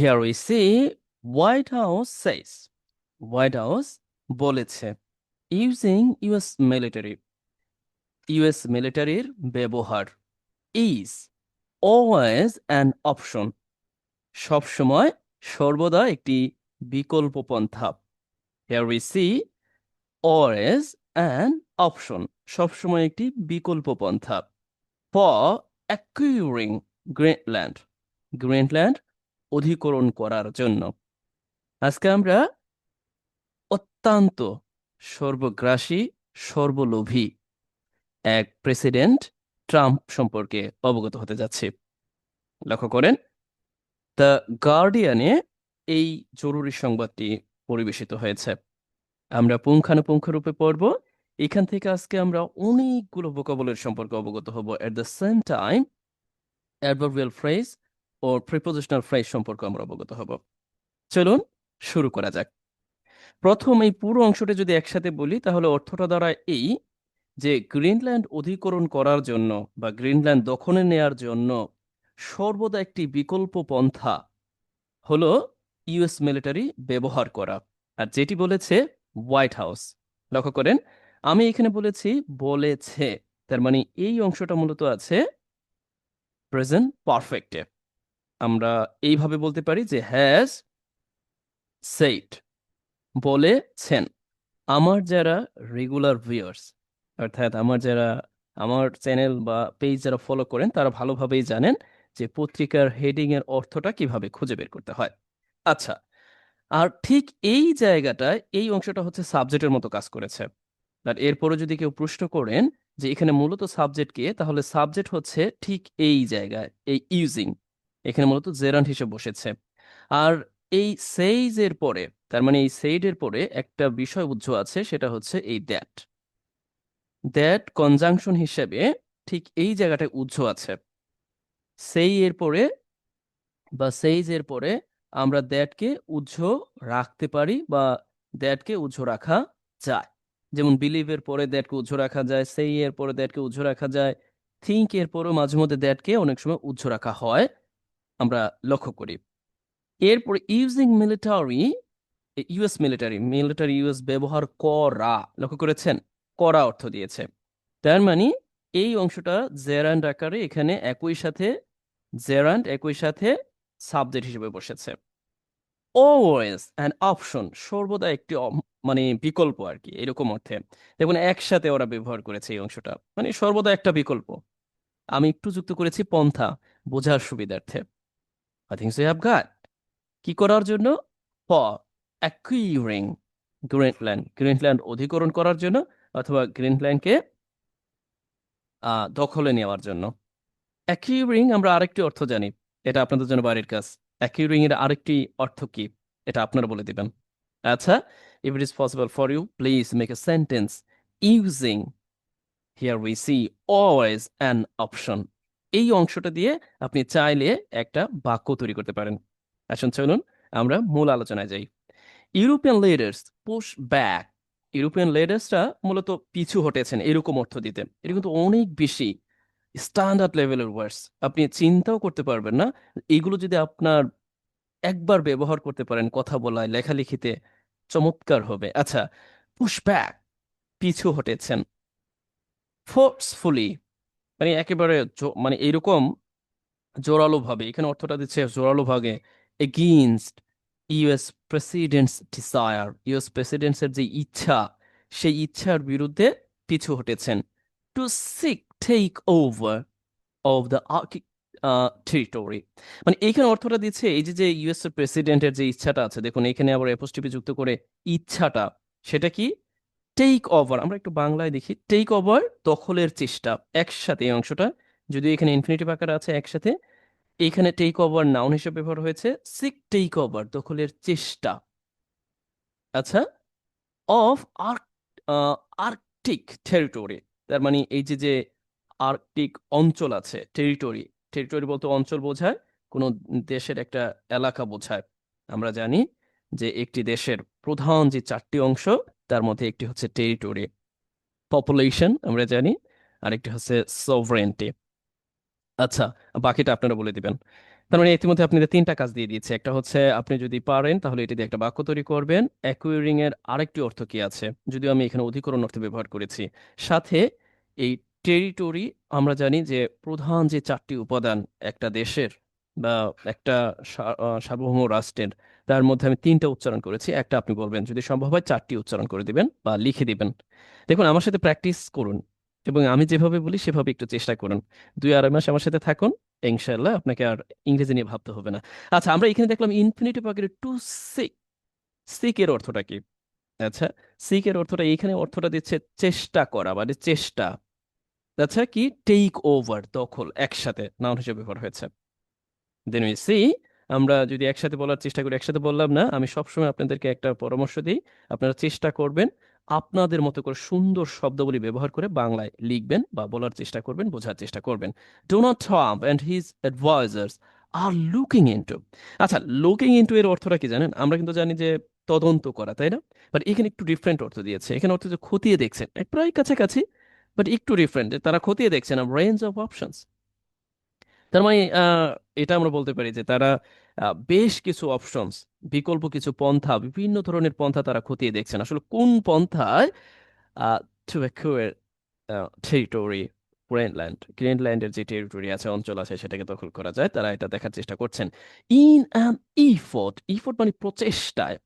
Here we see White House says White House বলেছে using US military US মিলিটারির ব্যবহার is always an option সবসময় সর্বদা একটি বিকল্প পন্থা Here we see always an option সবসময় একটি বিকল্প পন্থা for acquiring Greenland গ্রিনল্যান্ড অধিকরণ করার জন্য। আজকে আমরা অত্যন্ত সর্বগ্রাসী, সর্বলোভী এক প্রেসিডেন্ট ট্রাম্প সম্পর্কে অবগত হতে যাচ্ছি। লক্ষ্য করেন, দ্য গার্ডিয়ানে এই জরুরি সংবাদটি পরিবেশিত হয়েছে। আমরা পুঙ্খানুপুঙ্খরূপে পড়ব। এখান থেকে আজকে আমরা অনেকগুলো ভোকাবলের সম্পর্কে অবগত হব। At the same time adverbial phrase O prepositional phrase সম্পর্কে আমরা অবগত হব। চলুন শুরু করা যাক। প্রথম এই পুরো অংশটি যদি একসাথে বলি, তাহলে অর্থটা দ্বারা এই যে গ্রিনল্যান্ড অধিকরণ করার জন্য বা গ্রিনল্যান্ড দখলে নেয়ার জন্য সর্বদা একটি বিকল্প পন্থা হলো ইউএস মিলিটারি ব্যবহার করা। আর যেটি বলেছে হোয়াইট হাউস। লক্ষ্য করেন, আমি এখানে বলেছি বলেছে। তার মানে এই অংশটা মূলত আছে প্রেজেন্ট পারফেক্টে। আমরা এইভাবে বলতে পারি যে হ্যাজ সেইট বলেছেন আমার যারা রেগুলার ভিউয়ার্স অর্থাৎ আমার যারা, আমার চ্যানেল বা পেজ যারা ফলো করেন, তারা ভালোভাবেই জানেন যে পত্রিকার হেডিং এর অর্থটা কীভাবে খুঁজে বের করতে হয়। আচ্ছা আর ঠিক এই জায়গাটায় এই অংশটা হচ্ছে সাবজেক্টের মতো কাজ করেছে। আর এরপরে যদি কেউ প্রশ্ন করেন যে এখানে মূলত সাবজেক্ট কে, তাহলে সাবজেক্ট হচ্ছে ঠিক এই জায়গায়, এই ইউজিং এখানে মূলত জেরান্ট হিসেবে বসেছে। আর এই সেইজ এর পরে, তার মানে এই সেইড এর পরে একটা বিষয় উজ্জ আছে, সেটা হচ্ছে এই দ্যাট দ্যাট কনজাংশন হিসেবে ঠিক এই জায়গাটায় উজ্জ আছে। সেই এর পরে বা সেইজ এর পরে আমরা দ্যাটকে উজ্জ রাখতে পারি বা দ্যাটকে উজ্জ রাখা যায়। যেমন বিলিভ এর পরে দ্যাটকে উজ্জ রাখা যায় সেই এর পরে দ্যাটকে উজ্জ রাখা যায় থিঙ্ক এর পরেও মাঝে মধ্যে দ্যাটকে অনেক সময় উজ্জ রাখা হয়। আমরা লক্ষ্য করি। এরপরে using military US military military US ব্যবহার করা, লক্ষ্য করেছেন? করা অর্থ দিয়েছে। তার মানে এই অংশটা জেরান্ড আকারে এখানে একই সাথে জেরান্ড একই সাথে সাবজেক্ট হিসেবে বসেছে। অলওয়েজ অ্যান অপশন সর্বদা একটি মানে বিকল্প আর কি, এরকম অর্থে। দেখুন, একসাথে ওরা ব্যবহার করেছে এই অংশটা। মানে সর্বদা একটা বিকল্প। আমি একটু যুক্ত করেছি পন্থা, বোঝার সুবিধার্থে। I think so have got কি করার জন্য? ফর অ্যাকুইরিং গ্রিনল্যান্ড গ্রিনল্যান্ড অধিকরণ করার জন্য অথবা গ্রিনল্যান্ডকে দখলে নেওয়ার জন্য। অ্যাকিউরিং আমরা আরেকটি অর্থ জানি। এটা আপনাদের জন্য বাড়ির কাজ। অ্যাকিউরিং এর আরেকটি অর্থ কি? এটা আপনারা বলে দিবেন। আচ্ছা if it is possible for you please make a sentence using here we see always an option এই অংশটা দিয়ে আপনি চাইলে একটা বাক্য তৈরি করতে পারেন। আসুন চলুন আমরা মূল আলোচনায় যাই। European leaders push back European লিডার্সরা মূলত পিছু হটেছেন এরকম অর্থ দিতে। এটা কিন্তু অনেক বেশি স্ট্যান্ডার্ড লেভেলের ওয়ার্ডস আপনি চিন্তাও করতে পারবেন না। এগুলো যদি আপনার একবার ব্যবহার করতে পারেন কথা বলায়, লেখালেখিতে চমৎকার হবে। আচ্ছা পুশ ব্যাক পিছু হটেছেন। ফোর্সফুলি মানে একেবারে মানে এরকম জোরালো ভাবে এখানে অর্থটা দিচ্ছে জোরালো ভাবে against US presidents desire US প্রেসিডেন্টসের যে ইচ্ছা, সেই ইচ্ছার বিরুদ্ধে পিছু হটেছেন। To seek take over of the territory মানে এইখানে অর্থটা দিচ্ছে এই যে যে ইউএস প্রেসিডেন্টের যে ইচ্ছাটা আছে, দেখুন, এখানে আবার অ্যাপোস্ট্রফি যুক্ত করে ইচ্ছাটা, সেটা কি? টেক ওভার আমরা একটু বাংলায় দেখি টেক ওভার দখলের চেষ্টা, একসাথে এই অংশটা, যদি এখানে ইনফিনিটিভ আকারে আছে একসাথে, এখানে টেক ওভার নাউন হিসেবে ব্যবহার হয়েছে সিক টেক ওভার দখলের চেষ্টা। আচ্ছা অফ আর্ক আর্কটিক টেরিটরি তার মানে এই যে যে আর্কটিক অঞ্চল আছে টেরিটরি টেরিটরি বলতে অঞ্চল বোঝায়, কোনো দেশের একটা এলাকা বোঝায়। আমরা জানি যে একটি দেশের প্রধান যে চারটি অংশ তার মধ্যে একটি হচ্ছে টেরিটরি পপুলেশন আমরা জানি, আরেকটি হচ্ছে সভরেন্টি আচ্ছা বাকিটা আপনারা বলে দিবেন। তার মানে ইতিমধ্যে আপনাদের তিনটা কাজ দিয়ে দিয়েছে। একটা হচ্ছে আপনি যদি পারেন, তাহলে এটি দিয়ে একটা বাক্য তৈরি করবেন। অ্যাকুয়ারিং এর আরেকটি অর্থ কি আছে? যদিও আমি এখানে অধিকরণ অর্থে ব্যবহার করেছি। সাথে এই টেরিটরি আমরা জানি যে প্রধান যে চারটি উপাদান, একটা দেশের বা একটা সার্বভৌম রাষ্ট্রের তার মধ্যে আমি তিনটা উচ্চারণ করেছি। একটা আপনি বলবেন, যদি সম্ভব হয় চারটি উচ্চারণ করে দিবেন বা লিখে দিবেন। দেখুন, আমার সাথে প্র্যাকটিস করুন এবং আমি যেভাবে বলি সেভাবে একটু চেষ্টা করুন। দুই আড়াই মাস আমার সাথে থাকুন ইনশাল্লাহ আপনাকে আর ইংরেজি নিয়ে ভাবতে হবে না। আচ্ছা আমরা এখানে দেখলাম ইনফিনিটিভ আকারে টু সিক সিক এর অর্থটা কি? আচ্ছা সিক এর অর্থটা এইখানে অর্থটা দিচ্ছে চেষ্টা করা মানে চেষ্টা। আচ্ছা কি? টেক ওভার দখল, একসাথে নাউন হিসেবে ব্যবহার হয়েছে। দেন উই সি আমরা যদি একসাথে বলার চেষ্টা করি, একসাথে বললাম না, আমি সবসময় আপনাদেরকে একটা পরামর্শ দিই। আপনারা চেষ্টা করবেন আপনাদের মতো করে সুন্দর শব্দগুলি ব্যবহার করে বাংলায় লিখবেন বা বলার চেষ্টা করবেন, বোঝার চেষ্টা করবেন। Donald Trump and his advisers are looking into আচ্ছা লুকিং ইনটু এর অর্থটা কি জানেন? আমরা কিন্তু জানি যে তদন্ত করা, তাই না? বাট এখানে একটু ডিফারেন্ট অর্থ দিয়েছে। এখানে অর্থ যে খতিয়ে দেখছেন প্রায় কাছাকাছি বাট একটু ডিফারেন্ট তারা খতিয়ে দেখছেন রেঞ্জ অফ অপশনস তার মানে এটা আমরা বলতে পারি যে তারা বেশ কিছু অপশনস বিকল্প কিছু পন্থা, বিভিন্ন ধরনের পন্থা তারা খতিয়ে দেখছেন। আসলে কোন পন্থায় টু টেরিটরি গ্রিনল্যান্ড গ্রিনল্যান্ডের যে টেরিটরি আছে, অঞ্চল আছে, সেটাকে দখল করা যায়, তারা এটা দেখার চেষ্টা করছেন। ইন অ্যান ইফোর্ট ইফোর্ট মানে প্রচেষ্টায়।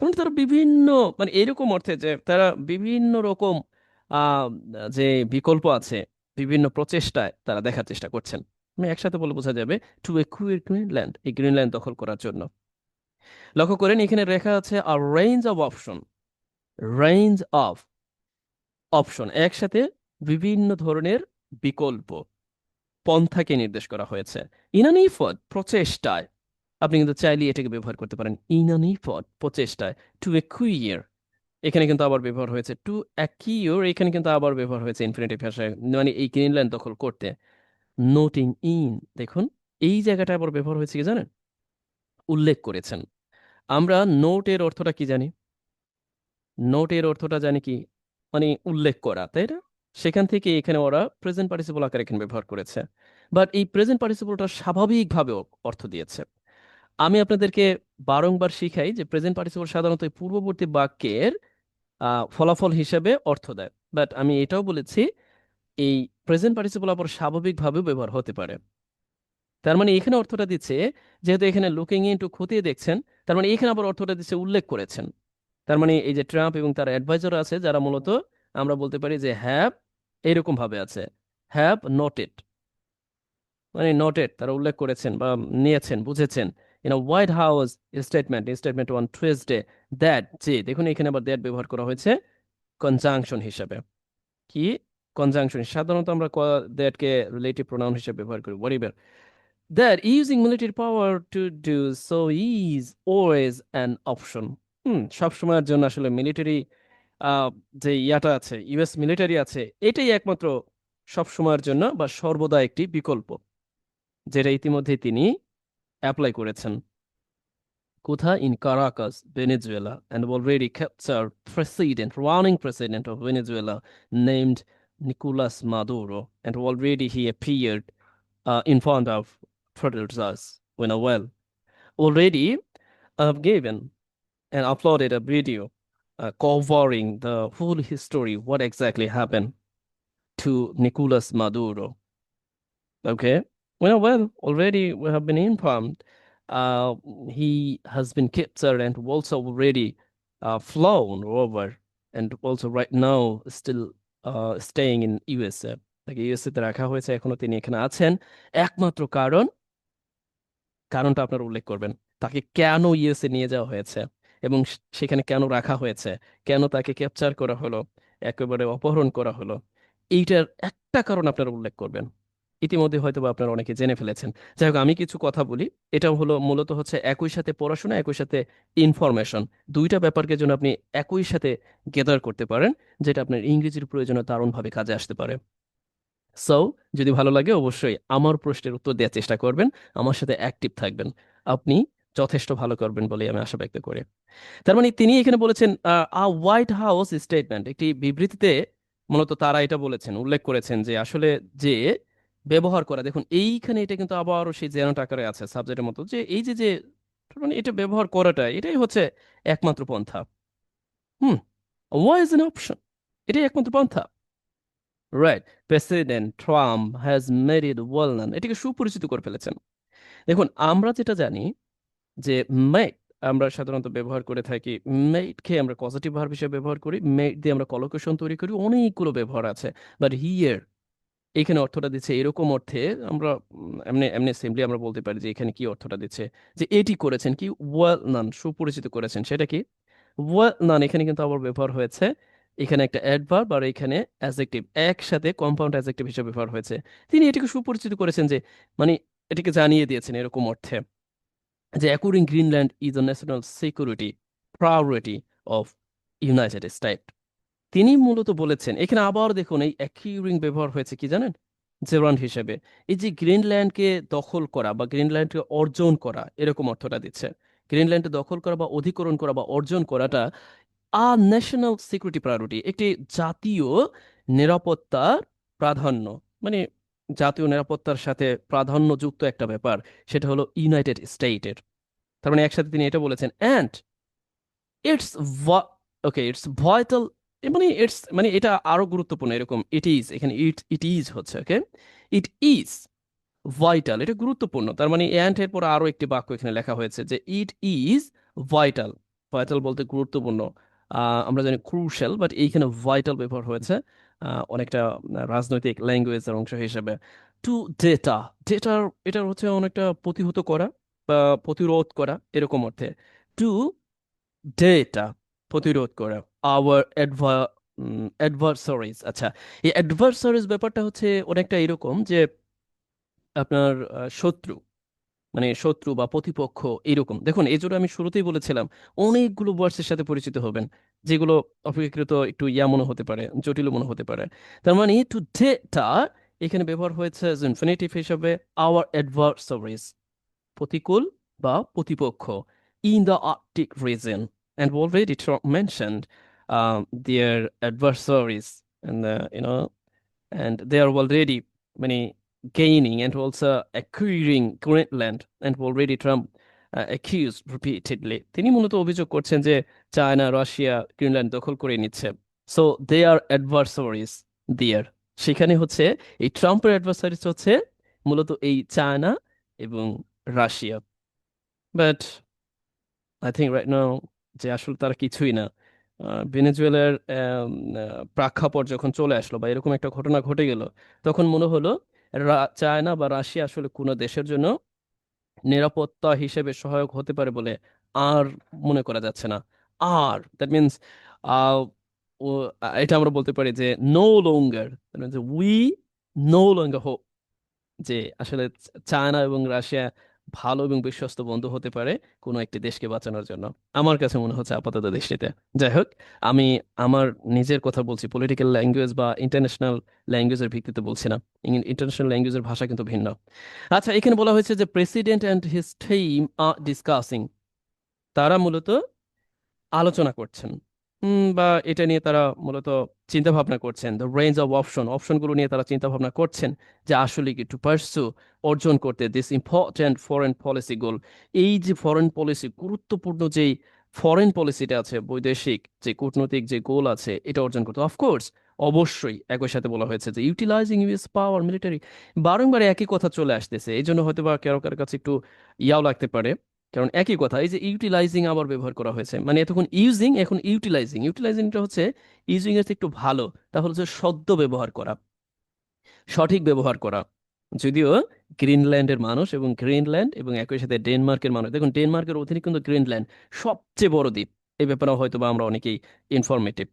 মানে তারা বিভিন্ন মানে এরকম অর্থে যে তারা বিভিন্ন রকম যে বিকল্প আছে, বিভিন্ন প্রচেষ্টায় তারা দেখার চেষ্টা করছেন। আমি একসাথে বলে বোঝা যাবে টু একুইর গ্রিনল্যান্ড এই গ্রিনল্যান্ড দখল করার জন্য। লক্ষ্য করেন, এখানে লেখা আছে আর range of option range of option একসাথে বিভিন্ন ধরনের বিকল্প। পন্থাকে নির্দেশ করা হয়েছে। ইনানিফদ প্রচেষ্টায়। আপনি কিন্তু চাইলে এটাকে ব্যবহার করতে পারেন। ইনানিফদ প্রচেষ্টায়। টু একুইয়ার এখানে কিন্তু আবার ব্যবহার হয়েছে। টু অ্যাকিওর এখানে কিন্তু আবার ব্যবহার হয়েছে ইনফিনিটিভ ভাষায়। মানে এই গ্রিনল্যান্ড দখল করতে। নোটিং ইন দেখুন, এই জায়গাটা আবার ব্যবহার হয়েছে কি জানেন? উল্লেখ করেছেন। আমরা নোটের অর্থটা কি জানি? নোটের অর্থটা জানি কি? মানে উল্লেখ করা, তাই না? সেখান থেকে এখানে ওরা প্রেজেন্ট পার্টিসিপল আকারে এখানে ব্যবহার করেছে। বাট এই প্রেজেন্ট পার্টিসিপলটা স্বাভাবিকভাবে অর্থ দিয়েছে। আমি আপনাদেরকে বারংবার শিখাই যে প্রেজেন্ট পার্টিসিপল সাধারণত পূর্ববর্তী বাক্যের ফলাফল হিসেবে অর্থ দেয়। বাট আমি এটাও বলেছি এই প্রেজেন্ট পার্টিসিপল আবার স্বাভাবিকভাবেও ব্যবহার হতে পারে। তার মানে এখানে অর্থটা দিচ্ছে, যেহেতু এখানে লুকিং ইনটু খতিয়ে দেখছেন, তার মানে এখানে আবার অর্থটা দিচ্ছে উল্লেখ করেছেন। তার মানে এই যে ট্রাম্প এবং তার অ্যাডভাইজার আছে, যারা মূলত আমরা বলতে পারি যে হ্যাভ এরকম ভাবে আছে হ্যাভ নোটেড মানে নোটেড তারা উল্লেখ করেছেন বা নিয়েছেন, বুঝেছেন। In White House statement statement on Tuesday that যে, দেখুন এখানে আবার দ্যাট ব্যবহার করা হয়েছে কনজাংশন হিসাবে। কি? কনজাংশন সাধারণত আমরা দ্যাটকে রিলেটিভ প্রোনাউন হিসেবে ব্যবহার করি, whatever. That, using military power to do so is always an option. হুম সব সময়ের জন্য আসলে মিলিটারি যে ইয়াটা আছে ইউএস মিলিটারি আছে, এটাই একমাত্র সব সময়ের জন্য বা সর্বদা একটি বিকল্প, যেটা ইতিমধ্যে তিনি অ্যাপ্লাই করেছেন। কোথা in Caracas Venezuela and already captured president running president of Venezuela, named Nicolas Maduro and already he appeared uh, in front of protesters well already I've given and uploaded a video uh, covering the full history, what exactly happened to Nicolas Maduro. Okay, well, well, already we have been informed. Uh, he has been captured and also already uh, flown over, and also right now still uh, in USA তাকে USA তে রাখা হয়েছে এখনও তিনি এখানে আছেন। একমাত্র কারণ কারণটা আপনার উল্লেখ করবেন তাকে কেন ইউএসএ নিয়ে যাওয়া হয়েছে এবং সেখানে কেন রাখা হয়েছে কেন তাকে ক্যাপচার করা হলো একেবারে অপহরণ করা হলো এইটার একটা কারণ আপনারা উল্লেখ করবেন। ইতিমধ্যে হয়তো আপনারা অনেকে জেনে ফেলেছেন। যাই হোক, আমি কিছু কথা বলি। এটা হলো মূলত হচ্ছে একই সাথে পড়াশোনা, একই সাথে ইনফরমেশন দুইটা ব্যাপারকে যেন আপনি একই সাথে গেদার করতে পারেন, যেটা আপনার ইংরেজির প্রয়োজনে দারুণভাবে কাজে আসতে পারে। সো যদি ভালো লাগে অবশ্যই আমার প্রশ্নের উত্তর দেওয়ার চেষ্টা করবেন, আমার সাথে অ্যাক্টিভ থাকবেন। আপনি যথেষ্ট ভালো করবেন বলে আমি আশা ব্যক্ত করি। তার মানে তিনি এখানে বলেছেন, আ হোয়াইট হাউস স্টেটমেন্ট একটি বিবৃতিতে মূলত তারা এটা বলেছেন, উল্লেখ করেছেন যে আসলে যে ব্যবহার করা। দেখুন, এইখানে এটা কিন্তু আবারও সেই জেনারেট আকারে আছে সাবজেক্টের মতো যে এই যে যে মানে এটা ব্যবহার করাটা, এটাই হচ্ছে একমাত্র পন্থা। Hmm why is an option এটাই একমাত্র পন্থা। Right president Trump has married it well known এটাকে সুপরিচিত করে ফেলেছেন। দেখুন, আমরা যেটা জানি যে মেড আমরা সাধারণত ব্যবহার করে থাকি। মেডকে আমরা পজিটিভ ভার্ব হিসেবে ব্যবহার করি মেড দিয়ে আমরা কলোকেশন তৈরি করি, অনেকগুলো ব্যবহার আছে। বাট হিয়ার এখানে অর্থটা দিচ্ছে এরকম অর্থে আমরা, এমনি এমনি সিম্পলি আমরা বলতে পারি যে এখানে কি অর্থটা দিচ্ছে? যে এটি করেছেন কি? ওয়েল নান, সুপরিচিত করেছেন। সেটা কি? ওয়েল নান এখানে কিন্তু আবার ব্যবহার হয়েছে। এখানে একটা অ্যাডভার্ব আর এখানে অ্যাজেক্টিভ একসাথে কম্পাউন্ড অ্যাজেক্টিভ হিসেবে ব্যবহার হয়েছে। তিনি এটিকে সুপরিচিত করেছেন যে মানে এটিকে জানিয়ে দিয়েছেন এরকম অর্থে যে according Greenland is a national security priority of United State তিনি মূলত বলেছেন, এখানে আবার দেখুন এই অ্যাকিউরিং ব্যবহার হয়েছে কি জানেন? জেরান্ড হিসেবে। এই যে গ্রিনল্যান্ডকে দখল করা বা গ্রিনল্যান্ডকে অর্জন করা, এরকম অর্থটা দিচ্ছে গ্রিনল্যান্ডকে দখল করা বা অধিকরণ করা বা অর্জন করাটা আ ন্যাশনাল সিকিউরিটি প্রায়োরিটি, একটি জাতীয় নিরাপত্তার প্রাধান্য মানে জাতীয় নিরাপত্তার সাথে প্রাধান্যযুক্ত একটা ব্যাপার, সেটা হলো ইউনাইটেড স্টেটের। তার মানে একসাথে তিনি এটা বলেছেন and it's okay it's vital মানে ইটস মানে এটা আরও গুরুত্বপূর্ণ, এরকম ইট ইজ এখানে ইট ইট ইজ হচ্ছে ওকে ইট ইজ ভাইটাল এটা গুরুত্বপূর্ণ। তার মানে অ্যান্ড এর পর আরও একটি বাক্য এখানে লেখা হয়েছে যে ইট ইজ ভাইটাল ভাইটাল বলতে গুরুত্বপূর্ণ আমরা জানি ক্রুশাল বাট এইখানে ভাইটাল ব্যবহার হয়েছে অনেকটা রাজনৈতিক ল্যাঙ্গুয়েজের অংশ হিসেবে। টু ডেটা ডেটার এটার হচ্ছে অনেকটা প্রতিহত করা বা প্রতিরোধ করা, এরকম অর্থে। টু ডেটা প্রতিরোধ করা। আওয়ার অ্যাডভার্সারিজ আচ্ছা। এই অ্যাডভার্সারিজ ব্যাপারটা হচ্ছে অনেকটা এরকম যে, আপনার শত্রু মানে শত্রু বা প্রতিপক্ষ এরকম। দেখুন, এই জন্য আমি শুরুতেই বলেছিলাম, অনেকগুলো ওয়ার্ডসের সাথে পরিচিত হবেন, যেগুলো অপেক্ষাকৃত একটু ইয়া মনে হতে পারে, জটিল মনে হতে পারে। তার মানে টু ডেটা এখানে ব্যবহার হয়েছে ইনফিনিটিভ হিসাবে আওয়ার অ্যাডভার্সারিজ প্রতিকূল বা প্রতিপক্ষ in the Arctic region, and already mentioned um, their adversaries and the, you know and they are already many gaining and also acquiring Greenland and already Trump uh, accused repeatedly তিনি মূলত অভিযোগ করছেন যে China Russia Greenland দখল করে নিচ্ছে so they আর অ্যাডভার্সারিজ দিয়ার সেখানে হচ্ছে এই ট্রাম্পের অ্যাডভার্সারিজ হচ্ছে মূলত এই চায়না এবং Russia but I think right now যে আসলে তারা কিছুই না ভেনেজুয়েলার প্রেক্ষাপট যখন চলে আসলো বা এরকম একটা ঘটনা ঘটে গেল, তখন মনে হলো চায়না বা রাশিয়া আসলে কোনো দেশের জন্য নিরাপত্তা হিসেবে সহায়ক হতে পারে বলে আর মনে করা যাচ্ছে না। আর দ্যাট মিনস এটা আমরা বলতে পারি যে no longer we no longer hope যে আসলে চায়না এবং রাশিয়া ভালো এবং বিশ্বস্ত বন্ধু হতে পারে কোনো একটি দেশকে বাঁচানোর জন্য। আমার কাছে মনে হচ্ছে আপাতত দৃষ্টিতে যাই হোক, আমি আমার নিজের কথা বলছি পলিটিক্যাল ল্যাঙ্গুয়েজ বা ইন্টারন্যাশনাল ল্যাঙ্গুয়েজের ভিত্তিতে বলছি না। ইন্টারন্যাশনাল ল্যাঙ্গুয়েজের ভাষা কিন্তু ভিন্ন। আচ্ছা এখানে বলা হয়েছে যে president and his team are discussing তারা মূলত আলোচনা করছেন। বা এটা নিয়ে তারা মূলত চিন্তা ভাবনা করছেন। দ্য রেঞ্জ অফ অপশন অপশনগুলো নিয়ে তারা চিন্তা ভাবনা করছেন যে আসলে কি টু পার্সু অর্জন করতে this important foreign policy goal এই যে ফরেন পলিসি গুরুত্বপূর্ণ যেই ফরেন পলিসিটা আছে, বৈদেশিক যে কূটনৈতিক যে গোল আছে, এটা অর্জন করতে। অফকোর্স অবশ্যই একই সাথে বলা হয়েছে যে ইউটিলাইজিং ইউএস পাওয়ার মিলিটারি বারংবার একই কথা চলে আসতেছে। এই জন্য হয়তো বা কারও কারও কাছে একটু ইয়াও লাগতে পারে। কারণ একই কথা, এই যে ইউটিলাইজিং আবার ব্যবহার করা হয়েছে মানে এতক্ষণ ইউজিং এখন ইউটিলাইজিং ইউটিলাইজিংটা হচ্ছে ইউজিং এর একটু ভালো, তাহলে হচ্ছে সদ্য ব্যবহার করা, সঠিক ব্যবহার করা, যদিও গ্রিনল্যান্ডের মানুষ এবং গ্রিনল্যান্ড এবং একই সাথে ডেনমার্কের মানুষ, দেখুন ডেনমার্কের অধীনে কিন্তু গ্রিনল্যান্ড সবচেয়ে বড় দ্বীপ, এই ব্যাপারে হয়তো বা আমরা অনেকেই ইনফরমেটিভ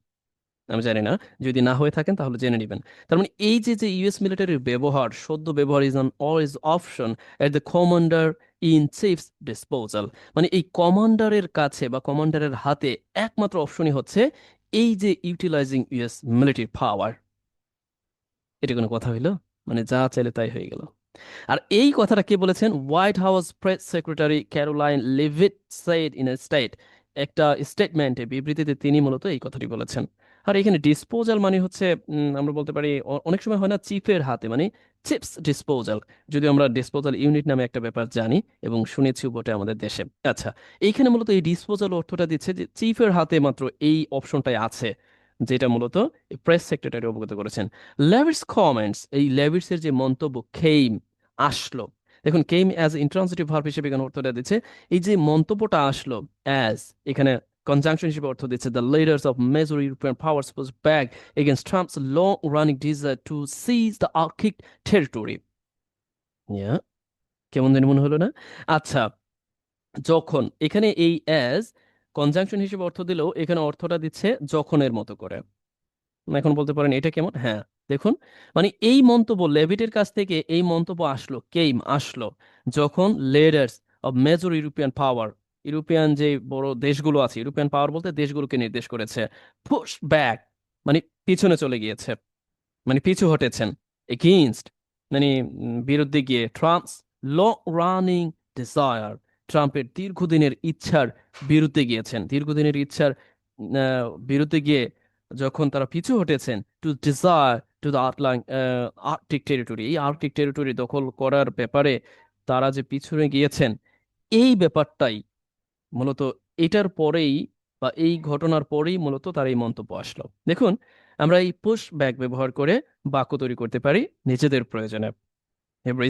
আমি জানি না, যদি না হয়ে থাকেন তাহলে জেনে নেবেন, তার মানে এই যে যে ইউএস মিলিটারির ব্যবহার, সদ্য ব্যবহার is on always option at the commander in chief's disposal মানে এই কমান্ডারের কাছে বা কমান্ডারের হাতে একমাত্র অপশনই হচ্ছে এই যে ইউটিলাইজিং ইউএস মিলিটারি পাওয়ার এটা কোনো কথা হইল? মানে যা চাইলে তাই হয়ে গেল। আর এই কথাটা কে বলেছেন? White House press secretary Caroline Leavitt said in a state একটা স্টেটমেন্টে বিবৃতিতে তিনি মূলত এই কথাটি বলেছেন। আর এখানে ডিসপোজাল মানে হচ্ছে আমরা বলতে পারি অনেক সময় হয় না চিপের হাতে মানে চিপস ডিসপোজাল যদি আমরা ডিসপোজাল ইউনিট নামে একটা ব্যাপার জানি এবং শুনেছি বটে আমাদের দেশে। আচ্ছা এইখানে মূলত এই ডিসপোজাল অর্থটা দিচ্ছে যে চিফের হাতে মাত্র এই অপশনটাই আছে, যেটা মূলত প্রেস সেক্রেটারি অবগত করেছেন। লেভিস কমেন্টস এই লেভিসের যে মন্তব্য কেইম আসলো। দেখুন কেইম অ্যাজ ইন্ট্রান্সিটিভ ভার্ব হিসেবে এখানে অর্থটা দিচ্ছে, এই যে মন্তব্যটা আসলো অ্যাজ এখানে কনজাংশন হিসেবে অর্থ দিচ্ছে the leaders of major European powers was back against Trump's long-running desire to seize the Arctic territory. কেমন জানি মনে হলো না? আচ্ছা যখন এখানে এই অ্যাজ কনজাংশন হিসেবে অর্থ দিলেও এখানে অর্থটা দিচ্ছে যখনের মতো করে। এখন বলতে পারেন এটা কেমন? হ্যাঁ দেখুন মানে এই মন্তব্য লেভিটের কাছ থেকে এই মন্তব্য আসলো, কেইম আসলো, যখন leaders of major European power European যে বড় দেশগুলো আছে ইউরোপিয়ান পাওয়ার বলতে দেশগুলোকে নির্দেশ করেছে। পুশ ব্যাক মানে পিছনে চলে গিয়েছে মানে পিছু হটেছেন। এগেইনস্ট মানে বিরুদ্ধে গিয়ে ট্রাম্পস ল রানিং ডিজায়ার ট্রাম্পের দীর্ঘদিনের ইচ্ছার বিরুদ্ধে গিয়েছেন। দীর্ঘদিনের ইচ্ছার বিরুদ্ধে গিয়ে যখন তারা পিছু হটেছেন to desire to the artline Arctic territory এই আর্কটিক টেরিটরি দখল করার ব্যাপারে তারা যে পিছনে গিয়েছেন, এই ব্যাপারটাই মূলত এটার পরেই বা এই ঘটনার পরেই মূলত তার এই মন্তব্য আসলো। দেখুন, আমরা এই পুশ ব্যাক ব্যবহার করে বাক্য তৈরি করতে পারি নিজেদের প্রয়োজনে।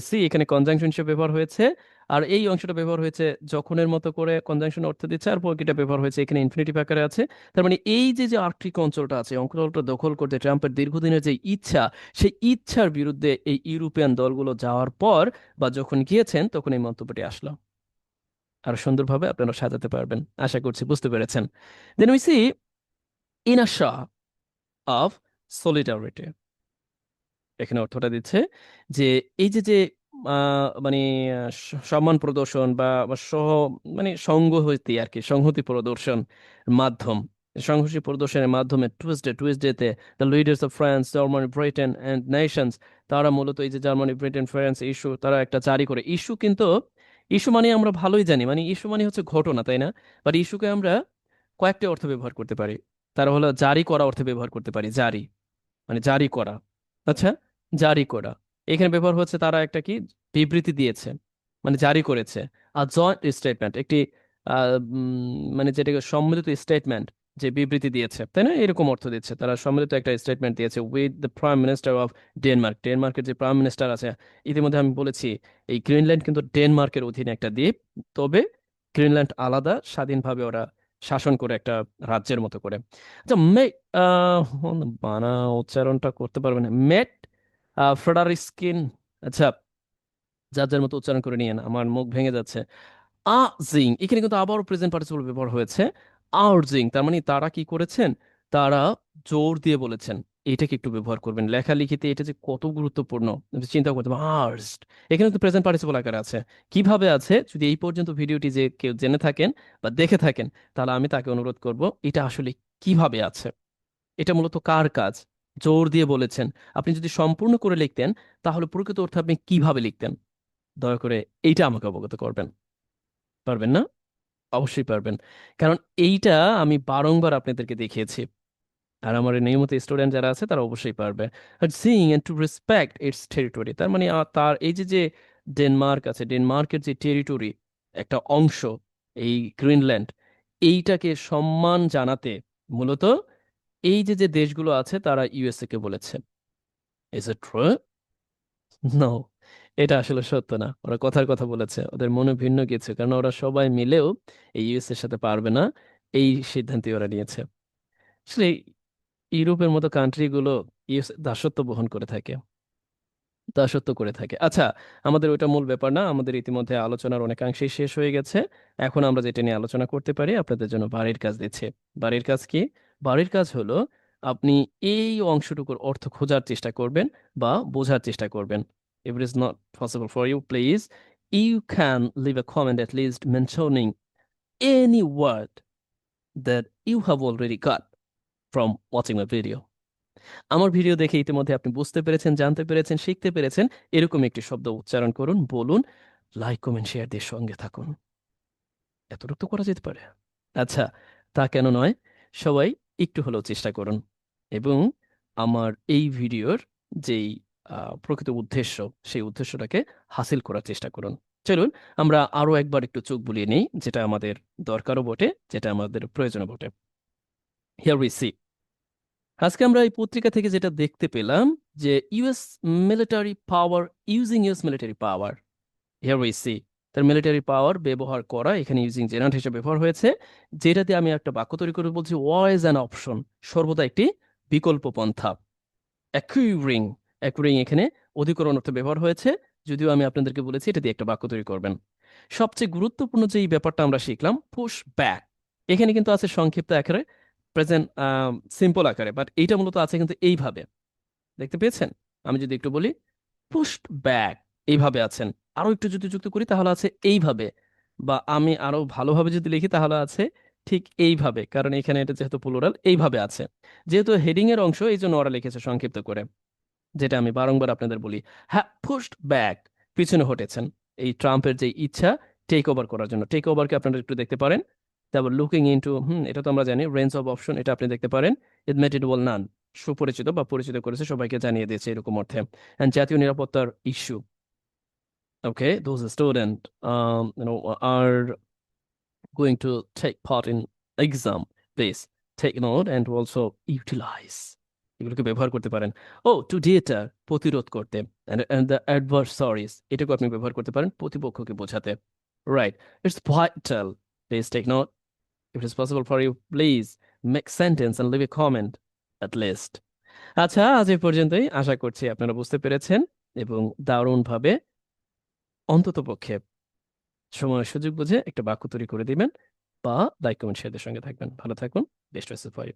সি এখানে কনজাংশন হিসেবে ব্যবহার হয়েছে, আর এই অংশটা ব্যবহার হয়েছে যখনের মতো করে কনজাংশন অর্থ দিচ্ছে, আর পরকিটা ব্যবহার হয়েছে এখানে ইনফিনিটিভ আকারে আছে। তার মানে এই যে যে আর্কটিক অঞ্চলটা আছে অঞ্চলটা দখল করতে ট্রাম্পের দীর্ঘদিনের যে ইচ্ছা, সেই ইচ্ছার বিরুদ্ধে এই ইউরোপিয়ান দলগুলো যাওয়ার পর বা যখন গিয়েছেন, তখন এই মন্তব্যটি আসলো। আরও সুন্দরভাবে আপনারা সাজাতে পারবেন। আশা করছি বুঝতে পেরেছেন। Then we see in of solidarity এখানে অর্থটা দিচ্ছে যে, এই যে যে মানে সম্মান প্রদর্শন বা বা, সহ মানে সংহতি আর কি, সংহতি প্রদর্শন মাধ্যম। সংহতি প্রদর্শনের মাধ্যমে Tuesday টুইসডেতে the leaders of France Germany Britain and nations তারা মূলত এই যে জার্মানি ব্রিটেন ফ্রান্স ইস্যু তারা একটা জারি করে। ইস্যু কিন্তু ইস্যু মানে আমরা ভালোই জানি। মানে ইস্যু মানে হচ্ছে ঘটনা, তাই না? বাট ইস্যুকে আমরা কয়েকটা অর্থ ব্যবহার করতে পারি। তারা হলো জারি করা অর্থে ব্যবহার করতে পারি, জারি। মানে জারি করা। আচ্ছা জারি করা। এখানে ব্যবহার হচ্ছে তারা একটা কি? বিবৃতি দিয়েছে। মানে জারি করেছে। আর জয়েন্ট স্টেটমেন্ট একটি মানে যেটাকে সম্মিলিত স্টেটমেন্ট যে বিবৃতি দিয়েছে, তাই না? এরকম অর্থ দিচ্ছে তারা সম্মিলিত একটা স্টেটমেন্ট দিয়েছে with the prime minister of Denmark ডেনমার্কের যে প্রাইম মিনিস্টার আছে, ইতিমধ্যে আমি বলেছি, এই গ্রিনল্যান্ড কিন্তু ডেনমার্কের অধীনে একটা দ্বীপ। তবে গ্রিনল্যান্ড আলাদা, স্বাধীনভাবে ওরা শাসন করে একটা রাজ্যের মতো করে। আচ্ছা মে বানা উচ্চারণটা করতে পারবে না। মেট ফ্রেডারিস্কিন আচ্ছা যার যার মতো উচ্চারণ করে নিয়েন, আমার মুখ ভেঙে যাচ্ছে। আজিং এখানে কিন্তু আবারও প্রেজেন্ট পার্টিসিপল ব্যবহার হয়েছে। আর্জিং তার মানে তারা কি করেছেন? তারা জোর দিয়ে বলেছেন। এটাকে একটু ব্যবহার করবেন। লেখালেখিতে এটা যে কত গুরুত্বপূর্ণ চিন্তা করতে আর্জড এখানে তো প্রেজেন্ট পার্টিসিপল আকারে আছে। কীভাবে আছে? যদি এই পর্যন্ত ভিডিওটি যে কেউ জেনে থাকেন বা দেখে থাকেন, তাহলে আমি তাকে অনুরোধ করব, এটা আসলে কীভাবে আছে? এটা মূলত কার কাজ? জোর দিয়ে বলেছেন। আপনি যদি সম্পূর্ণ করে লিখতেন, তাহলে প্রকৃত অর্থে আপনি কীভাবে লিখতেন? দয়া করে এইটা আমাকে অবগত করবেন। পারবেন না? অবশ্যই পারবেন। কারণ এইটা আমি বারংবার আপনাদেরকে দেখিয়েছি। আর আমার নিয়মিত স্টুডেন্ট যারা আছে, তারা অবশ্যই পারবে। Are seeing and to respect its territory তার মানে তার এই যে যে ডেনমার্ক আছে ডেনমার্কের যে টেরিটরি একটা অংশ, এই গ্রিনল্যান্ড এইটাকে সম্মান জানাতে মূলত এই যে যে দেশগুলো আছে, তারা ইউএসএ কে বলেছে। ইজ ইট ট্রু নো এটা আসলে সত্য না। ওরা কথার কথা বলেছে, ওদের মনে ভিন্ন কিছু, কারণ ওরা সবাই মিলেও এই ইউএস এর সাথে পারবে না, এই সিদ্ধান্তই ওরা নিয়েছে। আসলে ইউরোপের মতো কান্ট্রিগুলো ইউএস দাসত্ব বহন করে থাকে। দাসত্ব করে থাকে। আচ্ছা আমাদের ওইটা মূল ব্যাপার না, আমাদের ইতিমধ্যে আলোচনার অনেকাংশেই শেষ হয়ে গেছে। এখন আমরা যেটা নিয়ে আলোচনা করতে পারি, আপনাদের জন্য বাড়ির কাজ দিচ্ছে। বাড়ির কাজ কি? বাড়ির কাজ হলো আপনি এই অংশটুকুর অর্থ খোঁজার চেষ্টা করবেন বা বোঝার চেষ্টা করবেন। If it is not possible for you, please, you can leave a comment, at least mentioning any word that you have already got from watching my video. আমার ভিডিও দেখে ইতিমধ্যে আপনি বুঝতে পেরেছেন, জানতে পেরেছেন, শিখতে পেরেছেন, এরকম একটি শব্দ উচ্চারণ করুন, বলুন লাইক কমেন্ট শেয়ার দিয়ে সঙ্গে থাকুন। এতটুকু তো করা যেতে পারে। আচ্ছা তা কেন নয়? সবাই একটু হলেও চেষ্টা করুন। এবং আমার এই ভিডিওর যেই প্রকৃত উদ্দেশ্য, সেই উদ্দেশ্যটাকে হাসিল করার চেষ্টা করুন। চলুন, আমরা আরও একবার একটু চোখ বুলিয়ে নিই, যেটা আমাদের দরকারও বটে, যেটা আমাদের প্রয়োজনও বটে। হিয়ার উই সি আজকে আমরা এই পত্রিকা থেকে যেটা দেখতে পেলাম যে US military power using US military power here we see তার মিলিটারি পাওয়ার ব্যবহার করা, এখানে ইউজিং জেনারেট হিসেবে ব্যবহার হয়েছে, যেটাতে আমি একটা বাক্য তৈরি করে বলছি ওয়াইজ অ্যান অপশন সর্বদা একটি বিকল্প পন্থা। অ্যাকুইরিং অ্যাকুইরিং এখানে অধিকরণ অর্থে ব্যবহার হয়েছে, যদিও আমি আপনাদেরকে বলেছি এটা দিয়ে একটা বাক্য তৈরি করবেন। সবচেয়ে গুরুত্বপূর্ণ যে এই ব্যাপারটা আমরা শিখলাম পুশ ব্যাক এখানে কিন্তু আছে সংক্ষিপ্ত আকারে প্রেজেন্ট সিম্পল আকারে বাট এইটা মূলত আছে কিন্তু এইভাবে। দেখতে পেয়েছেন? আমি যদি একটু বলি পুশড ব্যাক এইভাবে আছেন। আরও একটু যদি যুক্ত করি, তাহলে আছে এইভাবে, বা আমি আরও ভালোভাবে যদি লিখি, তাহলে আছে ঠিক এইভাবে, কারণ এখানে এটা যেহেতু প্লুরাল এইভাবে আছে। যেহেতু হেডিং এর অংশ এই জন্য ওরা লিখেছে সংক্ষিপ্ত করে। যেটা আমি বারংবার আপনাদের বলি হ্যাঁ পুশড ব্যাক পিছনে হটেছেন। এই ট্রাম্পের যে ইচ্ছা টেক ওভার করার জন্য। টেক ওভারকে আপনারা একটু দেখতে পারেন। তারপর লুকিং ইনটু হুম, এটা তো আমরা জানি রেঞ্জ অফ অপশন এটা আপনি দেখতে পারেন। ইট ওয়েল নান সুপরিচিত বা পরিচিত করেছে, সবাইকে জানিয়ে দিয়েছে এরকম অর্থে। অ্যান্ড জাতীয় নিরাপত্তার issue okay those student are going to take part in exam. Please take note and also utilize. এগুলোকে ব্যবহার করতে পারেন। ও টু ডিয়েটার প্রতিরোধ করতে, and the adversaries এটাকে আপনি ব্যবহার করতে পারেন প্রতিপক্ষকে বোঝাতে। It's vital, please take note, if it is possible for you, please make sentence and leave a comment, at least আচ্ছা আজ এই পর্যন্তই, আশা করছি আপনারা বুঝতে পেরেছেন, এবং দারুণভাবে অন্তত পক্ষে সময় সুযোগ বুঝে একটা বাক্য তৈরি করে দিবেন, বা লাইক কমেন্ট শেয়ারদের সঙ্গে থাকবেন। ভালো থাকুন বেস্ট ফর ইউ